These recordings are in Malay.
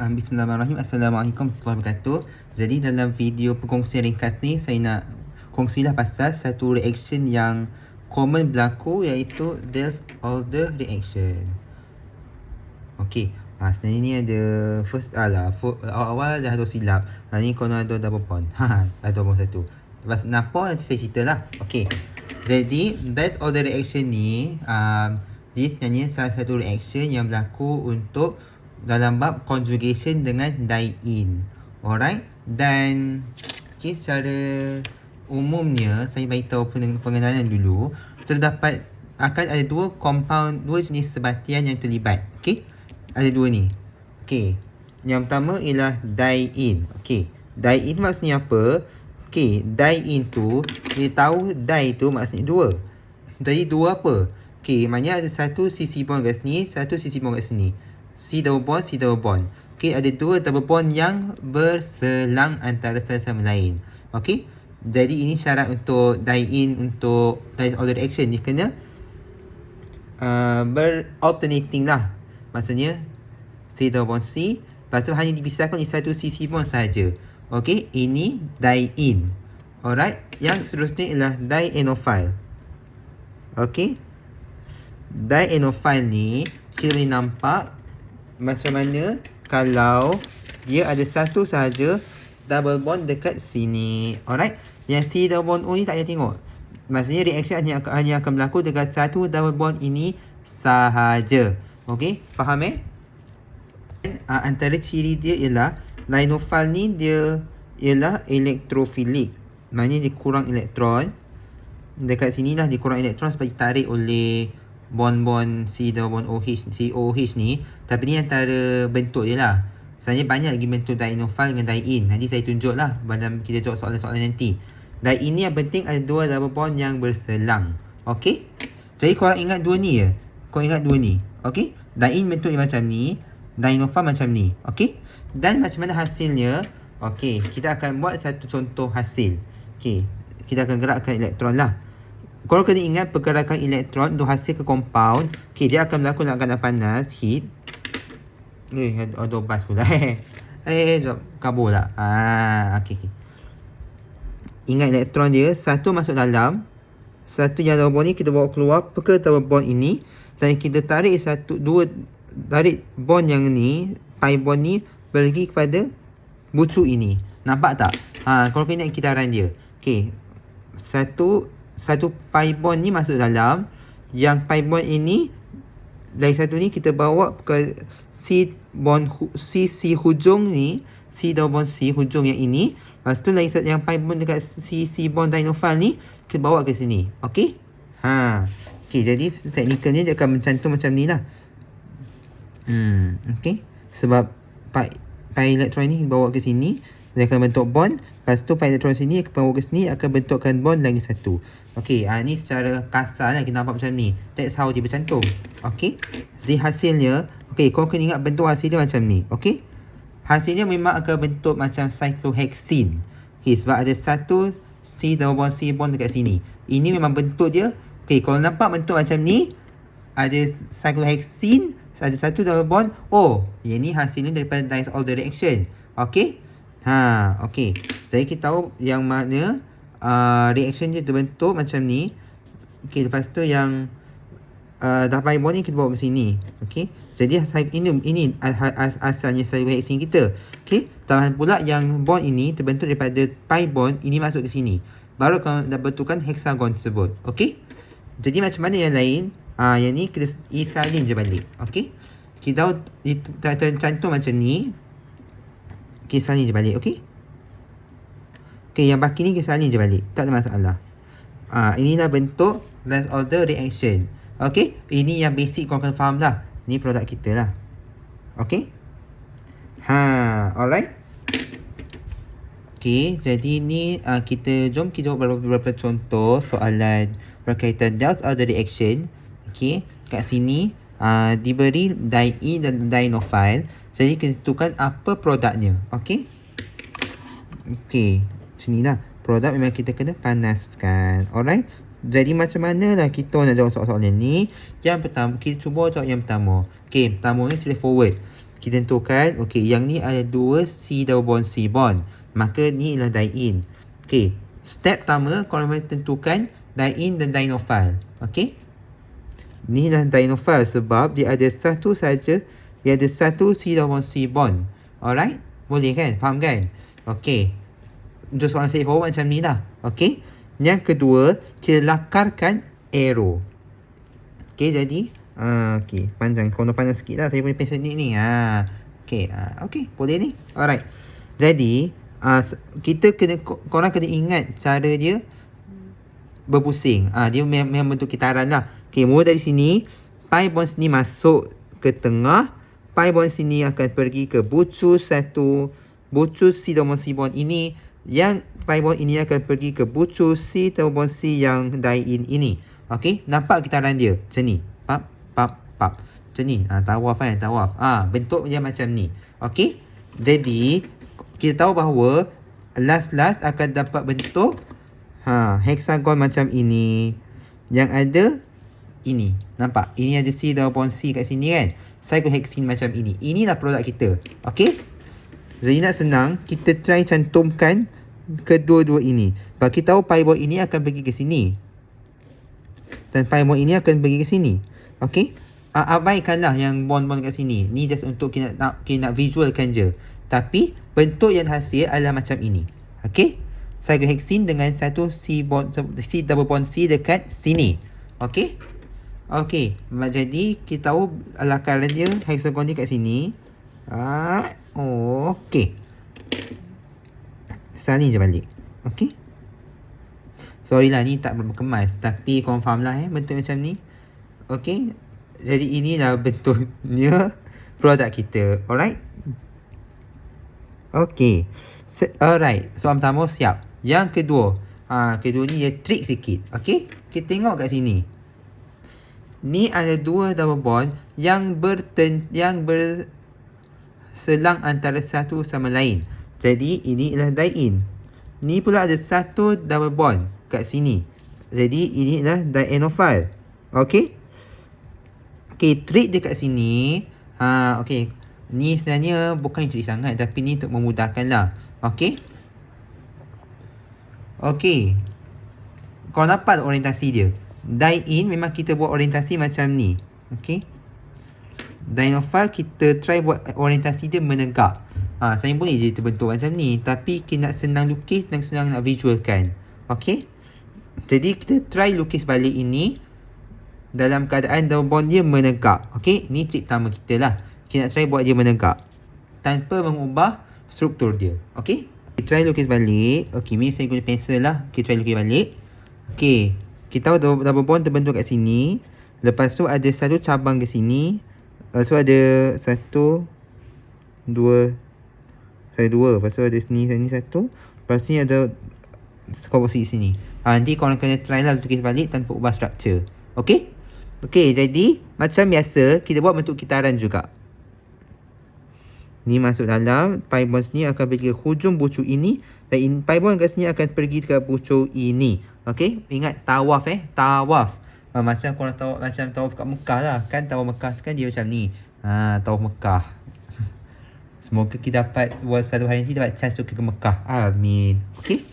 Um, Bismillahirrahmanirrahim. Assalamualaikum warahmatullahi wabarakatuh. Jadi dalam video perkongsian ringkas ni saya nak kongsilah pasal satu reaction yang common berlaku iaitu there's order reaction. Okey. Ha, sebenarnya ni ada first ala awal-awal dah ada silap. Ha, ni kono ada double point. Ha, ada nombor satu. Lepas kenapa nanti saya ceritalah. Okey. Jadi there's order reaction ni um, dia sebenarnya salah satu reaction yang berlaku untuk dalam bab conjugation dengan die-in. Alright? Dan okay, secara umumnya saya bagi tahu pengenalan dulu terdapat akan ada dua compound dua jenis sebatian yang terlibat. Okey? Ada dua ni. Okey. Yang pertama ialah die-in. Okey. Die-in maksudnya apa? Okey, die-in tu dia tahu die tu maksudnya dua. Jadi dua apa? Okey, maknanya ada satu sisi bond kat sini, satu sisi bond kat sini. C double bond, C double bond. Okey, ada dua double bond yang berselang antara satu sama lain. Okey. Jadi ini syarat untuk die in untuk die order reaction dia kena uh, beralternating lah. Maksudnya C double bond C, lepas tu hanya dipisahkan di satu sisi bond sahaja. Okey, ini die in. Alright, yang seterusnya ialah die enophile. Okey. Die enophile ni kita boleh nampak macam mana kalau dia ada satu sahaja double bond dekat sini. Alright. Yang C double bond O ni tak payah tengok. Maksudnya reaction hanya, hanya akan berlaku dekat satu double bond ini sahaja. Okey, faham eh? Uh, antara ciri dia ialah linophile ni dia ialah elektrofilik. Maknanya dia kurang elektron. Dekat sini lah dia kurang elektron sebab ditarik oleh bond-bond C double bond OH, COH ni tapi ni antara bentuk dia lah. Sebenarnya banyak lagi bentuk dienophile dengan die-in nanti saya tunjuk lah dalam kita jawab soalan-soalan nanti. Die-in ni yang penting ada dua double bond yang berselang. Ok? Jadi korang ingat dua ni ya? Korang ingat dua ni? Ok? Die-in bentuk dia macam ni dienophile macam ni. Ok? Dan macam mana hasilnya? Ok kita akan buat satu contoh hasil. Ok kita akan gerakkan elektron lah kalau kena ingat pergerakan elektron untuk hasil ke compound. Okay, dia akan berlaku dalam keadaan panas, heat. Eh, ada, ada bas pula. eh, eh, kabur lah. Ah, okay, okay. Ingat elektron dia, satu masuk dalam. Satu yang bond ni kita bawa keluar ke double bond ini. Dan kita tarik satu, dua, tarik bond yang ni, pi bond ni, pergi kepada bucu ini. Nampak tak? Ha, kalau kena kita kitaran dia. Okay. Satu, satu pi bond ni masuk dalam. Yang pi bond ini dari satu ni kita bawa ke C bond C C hujung ni C double bond C hujung yang ini. Lepas tu lagi yang pi bond dekat C C bond dinophile ni kita bawa ke sini. Okey ha. Okey jadi teknikalnya dia akan mencantum macam ni lah. Hmm okey sebab pi pi elektron ni bawa ke sini dia akan bentuk bond. Lepas tu pi elektron sini bawa ke sini akan bentukkan bond lagi satu Okey, ha, ni secara kasar lah kita nampak macam ni. That's how dia bercantum. Okey. Jadi hasilnya, okey, kau kena ingat bentuk hasil dia macam ni. Okey. Hasilnya memang akan bentuk macam cyclohexene. Okey, sebab ada satu C double bond C bond dekat sini. Ini memang bentuk dia. Okey, kalau nampak bentuk macam ni, ada cyclohexene, ada satu double bond. Oh, yang ni hasilnya daripada Diels-Alder reaction. Okey. Ha, okey. Jadi kita tahu yang mana uh, reaction dia terbentuk macam ni. Okey, lepas tu yang uh, dah bond ni kita bawa ke sini. Okey. Jadi ini ini as, asalnya saya reaction kita. Okey. Tambahan pula yang bond ini terbentuk daripada pi bond ini masuk ke sini. Baru akan dah bentukkan hexagon tersebut. Okey. Jadi macam mana yang lain? Ah uh, yang ni kita isalin je balik. Okey. Kita tahu itu tercantum macam ni. Okey, salin je balik. Okey. Okay, yang baki ni kita salin je balik. Tak ada masalah. Ah, inilah bentuk last order reaction. Okay, ini yang basic kau akan faham lah. Ni produk kita lah. Okay. Ha, alright. Okay, jadi ni uh, kita jom kita jawab beberapa, beberapa contoh soalan berkaitan Dells order reaction. Okay, kat sini uh, diberi die dan dinophile. Jadi kita tentukan apa produknya. Okay. Okay sini lah produk memang kita kena panaskan alright jadi macam mana lah kita nak jawab soalan-soalan ni yang pertama kita cuba jawab yang pertama ok pertama ni sila forward Kita tentukan, okey, yang ni ada dua C double bond C bond. Maka ni ialah die-in. Okey, step pertama, korang boleh tentukan die-in dan dinofile. Okey. Ni dah dinofile sebab dia ada satu saja, dia ada satu C double bond C bond. Alright? Boleh kan? Faham kan? Okey. Untuk soalan saya forward macam ni lah. Okey. Yang kedua, kita lakarkan arrow. Okey, jadi uh, okey, panjang kono panjang sikit lah saya punya pensel ni ni. Ha. Okey, uh, okey, boleh ni. Alright. Jadi, uh, kita kena korang kena ingat cara dia berpusing. Ah uh, dia memang, bentuk kitaran lah. Okey, mula dari sini, pi bond sini masuk ke tengah, pi bond sini akan pergi ke bucu satu, bucu C dan C bond ini yang bond ini akan pergi ke bucu dan bond C yang die in ini. Okey, nampak kitaran dia macam ni. Pap, pap, pap. Macam ni. Ha, tawaf kan, tawaf. Ha, bentuk dia macam ni. Okey. Jadi, kita tahu bahawa last-last akan dapat bentuk ha, hexagon macam ini. Yang ada ini. Nampak? Ini ada C bond C kat sini kan. Cyclohexene macam ini. Inilah produk kita. Okey. Jadi nak senang, kita try cantumkan kedua-dua ini. Sebab kita tahu pi bond ini akan pergi ke sini dan pi bond ini akan pergi ke sini. Okey. Uh, abaikanlah yang bond-bond kat sini. Ni just untuk kita nak, kita nak visualkan je. Tapi bentuk yang hasil adalah macam ini. Okey. Cyclohexene dengan satu C bond C double bond C dekat sini. Okey. Okey. Jadi kita tahu lakaran dia hexagon ni kat sini. Ah, oh, okey. Salin je balik. Okey. Sorry lah ni tak berkemas. Tapi confirm lah eh bentuk macam ni. Okay Jadi inilah bentuknya Produk kita. Alright? Okay Alright. Soalan pertama siap. Yang kedua. Ha, Kedua ni dia trik sikit. Okay Kita tengok kat sini. Ni ada dua double bond Yang berten Yang ber Selang antara satu sama lain Jadi ini adalah die-in Ni pula ada satu double bond kat sini. Jadi ini adalah dienophile. Okey. Okey, trik dia kat sini. Ha, okey. Ni sebenarnya bukan trik sangat tapi ni untuk memudahkan lah. Okey. Okey. Kau dapat orientasi dia. Die in memang kita buat orientasi macam ni. Okey. Dinophile kita try buat orientasi dia menegak. Ha, saya boleh je terbentuk macam ni. Tapi kita nak senang lukis dan senang nak visualkan. Okey. Jadi kita try lukis balik ini dalam keadaan daun bond dia menegak. Okey, ni trik pertama kita lah. Kita nak try buat dia menegak tanpa mengubah struktur dia. Okey. Kita try lukis balik. Okey, ni saya guna pensel lah. Kita try lukis balik. Okey. Kita tahu double bond terbentuk kat sini. Lepas tu ada satu cabang ke sini. Lepas tu ada satu, dua, saya dua. Lepas tu ada sini, sini satu. Lepas ni ada komposisi sini. Ha, nanti korang kena try lah tulis balik tanpa ubah structure. Okay? Okay, jadi macam biasa, kita buat bentuk kitaran juga. Ni masuk dalam, pi bonds ni akan pergi ke hujung bucu ini. Dan in, pi bond kat sini akan pergi ke bucu ini. Okay? Ingat tawaf eh, tawaf. Ha, macam korang tahu, macam tawaf kat Mekah lah. Kan tawaf Mekah kan dia macam ni. Ha, tawaf Mekah. Semoga kita dapat buat satu hari nanti dapat chance untuk ke Mekah. Amin. Okay?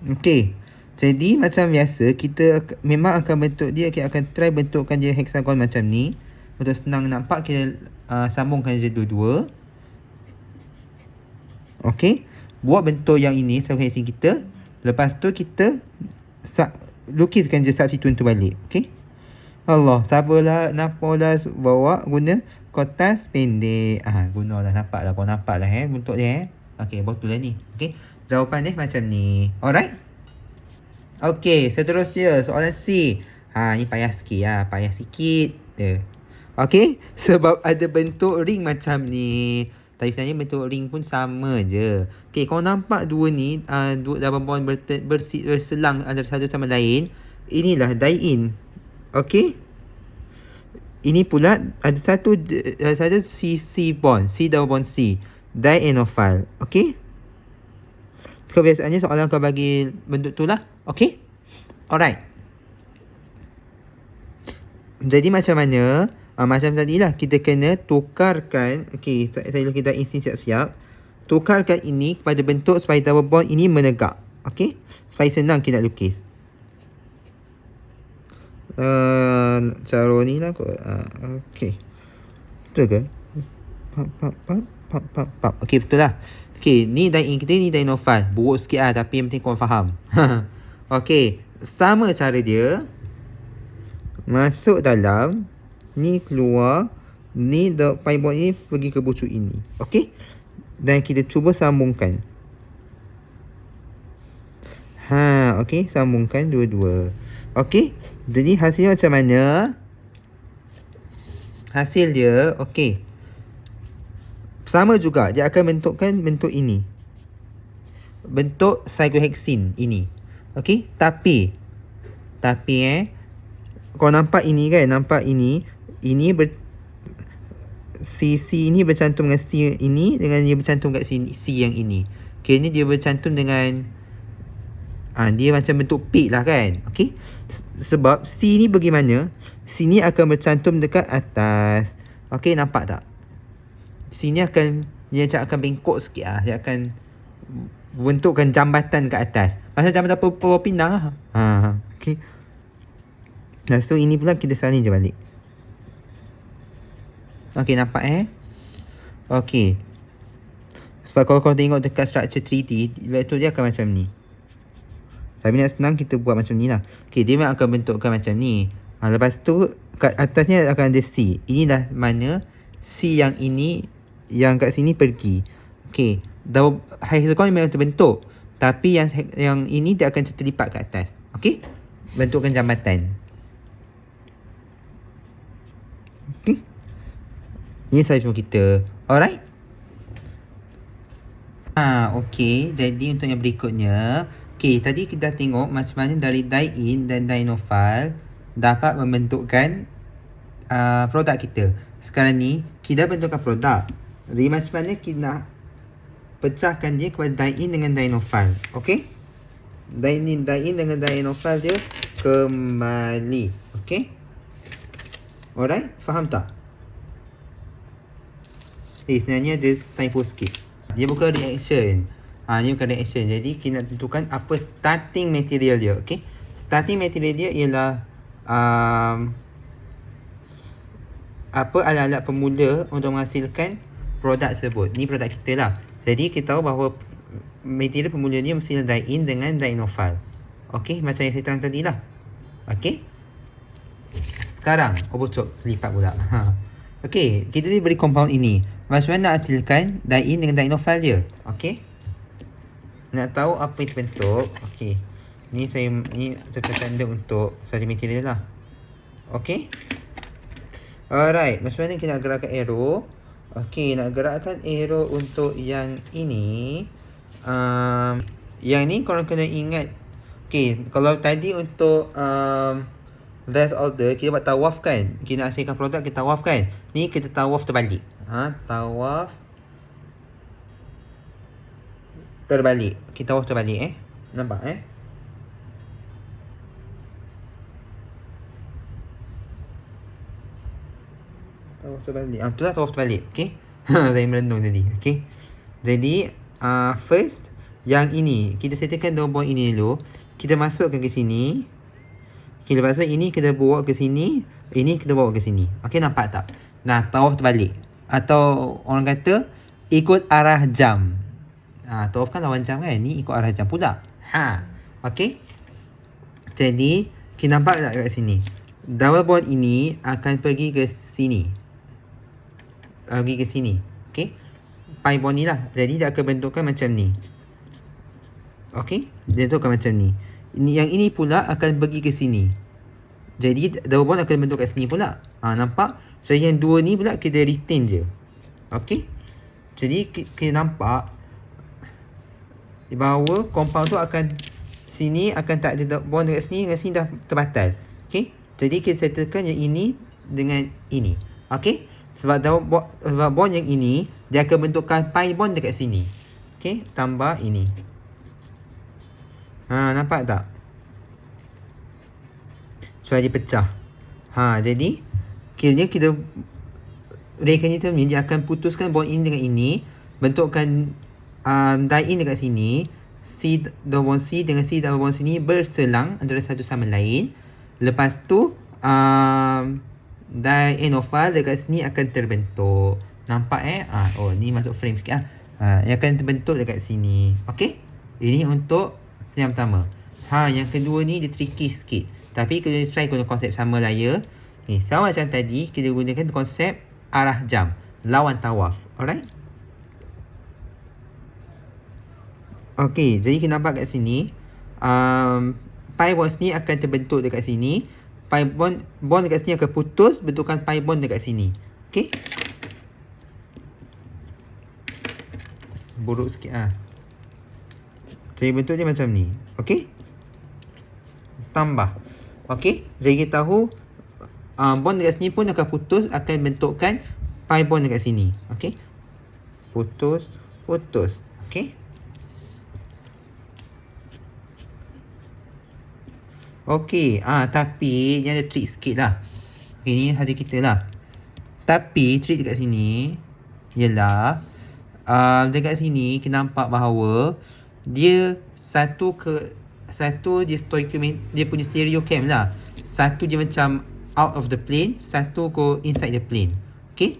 Okey. Jadi macam biasa kita memang akan bentuk dia kita akan try bentukkan dia hexagon macam ni untuk senang nampak kita uh, sambungkan je dua-dua. Okey. Buat bentuk yang ini sama hexagon kita. Lepas tu kita lukiskan je substituent tu balik. Okey. Allah, sabarlah nampaklah bawa guna kotas pendek. Ah, gunalah nampaklah kau nampaklah eh bentuk dia eh. Okey, betul lah ni. Okey. Jawapan dia macam ni. Alright? Okay, seterusnya soalan C. Ha, ni payah sikit lah. Payah sikit. Okay? Sebab ada bentuk ring macam ni. Tapi sebenarnya bentuk ring pun sama je. Okay, kau nampak dua ni, uh, dua double bond ber berselang antara satu sama lain. Inilah die-in. Okay? Ini pula ada satu ada satu C, C bond. C double bond C. Dienophile. Okay? kebiasaannya soalan kau bagi bentuk tu lah. Okay? Alright. Jadi macam mana Ha, macam tadi lah, kita kena tukarkan. Okey, saya, saya kita isi siap-siap. Tukarkan ini kepada bentuk supaya double bond ini menegak. Okey, supaya senang kita lukis. Uh, cara ni lah kot. Uh, Okey. Betul ke? Pap, pap, pap, pap, pap, pap. Okey, betul lah. Okey, ni dah kita ni dah inofal. Buruk sikit lah tapi yang penting kau faham. Okey, sama cara dia. Masuk dalam. Ni keluar. Ni pi bond ni pergi ke bucu ini. Okey? Dan kita cuba sambungkan. Ha, okey, sambungkan dua-dua. Okey? Jadi hasilnya macam mana? Hasil dia, okey. Sama juga, dia akan bentukkan bentuk ini. Bentuk cyclohexene ini. Okey? Tapi, tapi eh, kau nampak ini kan? Nampak ini? Ini ber, C, C ini bercantum dengan C ini dengan dia bercantum kat C, C yang ini. Okey, ni dia bercantum dengan Ha, dia macam bentuk pit lah kan. Okey. Sebab C ni bagaimana? C ni akan bercantum dekat atas. Okey, nampak tak? C ni akan dia macam akan bengkok sikit lah. Dia akan bentukkan jambatan ke atas. Macam jambatan pindah lah. Ha, okey. Nah, so ini pula kita salin je balik. Okey, nampak eh? Okey. Sebab kalau kau tengok dekat structure 3D, vektor dia akan macam ni. Tapi nak senang kita buat macam ni lah. Okay, dia memang akan bentukkan macam ni. Ha, lepas tu, kat atasnya akan ada C. Inilah mana C yang ini, yang kat sini pergi. Okay, hexagon ni memang terbentuk. Tapi yang yang ini dia akan terlipat ke atas. Okay, bentukkan jambatan. Ini saya cuma kita. Alright. Ah, okay. Jadi untuk yang berikutnya, Okey, tadi kita dah tengok macam mana dari die-in dan dinofile dapat membentukkan uh, produk kita. Sekarang ni, kita bentukkan produk. Jadi macam mana kita nak pecahkan dia kepada die-in dengan dinofile. Okey? Die-in die dengan dinofile dia kembali. Okey? Alright? Faham tak? Eh, sebenarnya dia typo sikit. Dia bukan reaction. Ha, ni bukan reaction. Jadi kita nak tentukan apa starting material dia. Okay. Starting material dia ialah um, apa alat-alat pemula untuk menghasilkan produk tersebut. Ni produk kita lah. Jadi kita tahu bahawa material pemula ni mesti die in dengan dinofile. Okay. Macam yang saya terang tadi lah. Okay. Sekarang. Oh bocok. Lipat pula. Ha. Okay. Kita ni beri compound ini. Macam mana nak hasilkan die in dengan dinofile dia. Okay. Nak tahu apa itu bentuk Okey. Ni saya Ni tanda untuk Satu material lah. Okey. Alright. Macam mana kita nak gerakkan arrow? Okey Nak gerakkan arrow untuk yang ini. Um, Yang ni korang kena ingat. Okey Kalau tadi untuk um, Last order Kita buat tawaf kan? Kita nak hasilkan produk Kita tawaf kan? Ni kita tawaf terbalik ha, Tawaf terbalik. Kita tawaf terbalik eh. Nampak eh? Tawaf terbalik. Ah, itulah tawaf terbalik. Okay. Saya merenung tadi. Okay. Jadi, uh, first, yang ini. Kita settlekan double ini dulu. Kita masukkan ke sini. Okay, lepas tu ini kita bawa ke sini. Ini kita bawa ke sini. Okay, nampak tak? Nah, tawaf terbalik. Atau orang kata, ikut arah jam. Ha, tawaf kan lawan jam kan? Ni ikut arah jam pula. Ha. Okey. Jadi, kita nampak tak kat sini? Double bond ini akan pergi ke sini. Pergi ke sini. Okey. Pi bond ni lah. Jadi, dia akan bentukkan macam ni. Okey. Dia bentukkan macam ni. Ini, yang ini pula akan pergi ke sini. Jadi, double bond akan bentuk kat sini pula. Ha, nampak? So, yang dua ni pula kita retain je. Okey. Jadi, kita nampak bahawa compound tu akan sini akan tak ada bond dekat sini dengan sini dah terbatal. Okey. Jadi kita settlekan yang ini dengan ini. Okey. Sebab sebab bond yang ini dia akan bentukkan pi bond dekat sini. Okey, tambah ini. Ha, nampak tak? So dia pecah. Ha, jadi kiranya kita mechanism ni dia akan putuskan bond ini dengan ini bentukkan um, die-in dekat sini C double bond C dengan C double bond sini berselang antara satu sama lain. Lepas tu um, dienophile dekat sini akan terbentuk. Nampak eh? Ah, oh ni masuk frame sikit ah. Ha, yang akan terbentuk dekat sini. Okey Ini untuk yang pertama. Ha, yang kedua ni dia tricky sikit. Tapi kita try guna konsep sama ya Ni, sama macam tadi Kita gunakan konsep arah jam Lawan tawaf Alright Okey, jadi kita nampak kat sini um, Pi bond ni akan terbentuk dekat sini Pi bond, bond dekat sini akan putus Bentukkan pi bond dekat sini Okey buruk sikit ah. Jadi bentuk dia macam ni. Okey? Tambah. Okey? Jadi kita tahu uh, bond dekat sini pun akan putus akan bentukkan pi bond dekat sini. Okey? Putus, putus. Okey? Okey, ah tapi ni ada trik sikit lah. Okay, ni hasil kita lah. Tapi trik dekat sini ialah uh, dekat sini kita nampak bahawa dia satu ke satu dia stoichiomet dia punya stereo cam lah. Satu dia macam out of the plane, satu go inside the plane. Okay?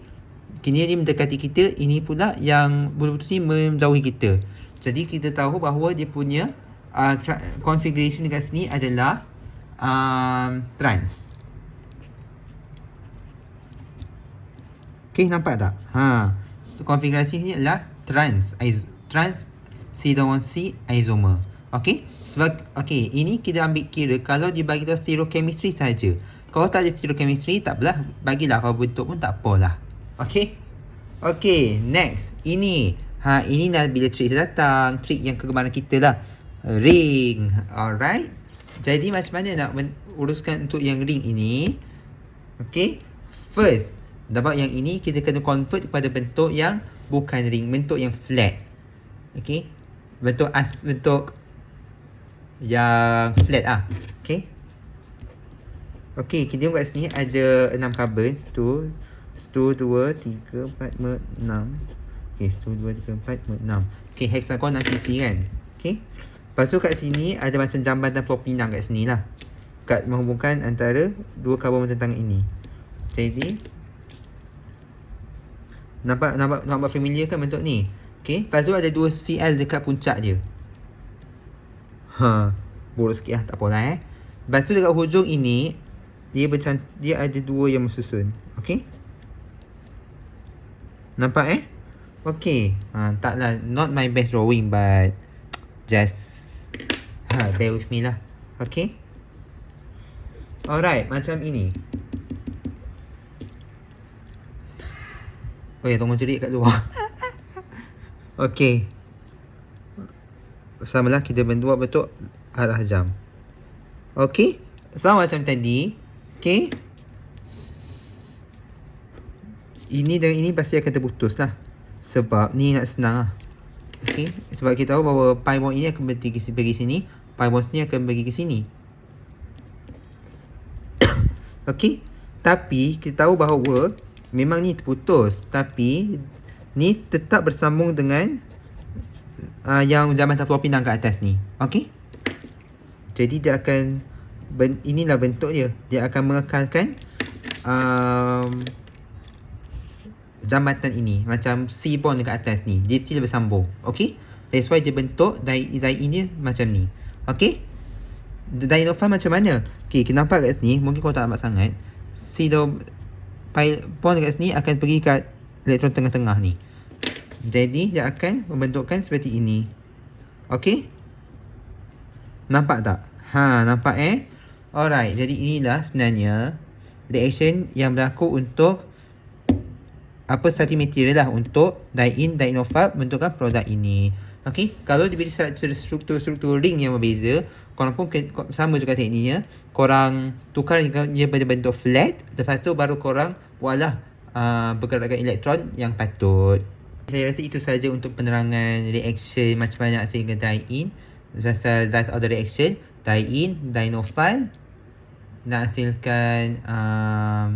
Kini dia mendekati kita, ini pula yang betul-betul ni menjauhi kita. Jadi kita tahu bahawa dia punya uh, configuration dekat sini adalah um, trans. Okay, nampak tak? Ha konfigurasi ni adalah trans trans C1C isomer. Okey? Sebab okey, ini kita ambil kira kalau dia bagi tahu stereochemistry saja. Kalau tak ada stereochemistry tak apalah, bagilah apa bentuk pun tak apalah. Okey? Okey, next. Ini. Ha, ini dah bila trick datang, trick yang kegemaran kita lah. Ring. Alright. Jadi macam mana nak uruskan untuk yang ring ini? Okey. First, dapat yang ini kita kena convert kepada bentuk yang bukan ring bentuk yang flat okey bentuk as bentuk yang flat ah okey okey kita tengok kat sini ada 6 carbon satu satu dua tiga empat lima enam. Okey satu dua tiga empat lima enam. Okey hexagon dan sisi kan? Okey. Lepas tu kat sini ada macam jamban dan propinang kat sini lah. Kat menghubungkan antara dua karbon bertentangan ini. Jadi Nampak nampak nampak familiar kan bentuk ni? Okey, lepas tu ada dua CL dekat puncak dia. Ha, buruk sikit lah, tak apalah eh. Lepas tu dekat hujung ini dia macam dia ada dua yang bersusun. Okey? Nampak eh? Okey. Ha, taklah not my best drawing but just ha, bear with me lah. Okey? Alright, macam ini. Oh ya, tunggu cerit kat luar. Okey. Samalah kita buat bentuk arah jam. Okey. Sama macam tadi. Okey. Ini dan ini pasti akan terputus lah. Sebab ni nak senang lah. Okey. Sebab kita tahu bahawa pi bond ini akan pergi pergi sini. Pi bond ni akan pergi ke sini. Okey. Tapi kita tahu bahawa memang ni terputus tapi ni tetap bersambung dengan uh, yang zaman tapau pinang kat atas ni okey jadi dia akan ben, inilah bentuk dia dia akan mengekalkan um, jambatan ini macam C bond dekat atas ni dia still bersambung okey that's why dia bentuk dai dai ini macam ni okey Dinofile macam mana? Okay, kita nampak kat sini Mungkin kau tak nampak sangat C pon dekat sini akan pergi kat elektron tengah-tengah ni. Jadi dia akan membentukkan seperti ini. Okey? Nampak tak? Ha, nampak eh? Alright, jadi inilah sebenarnya reaction yang berlaku untuk apa starting material lah untuk die-in, die-in-of-up bentukkan produk ini. Okey, kalau diberi struktur-struktur ring yang berbeza, korang pun sama juga tekniknya. Korang tukar dia pada bentuk flat, lepas tu baru korang buatlah uh, pergerakan elektron yang patut. Saya rasa itu saja untuk penerangan reaction macam mana nak sehingga die-in. Asal that other reaction, die-in, die-no-file nak hasilkan um,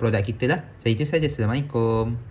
produk kita lah. Jadi itu saja. Assalamualaikum.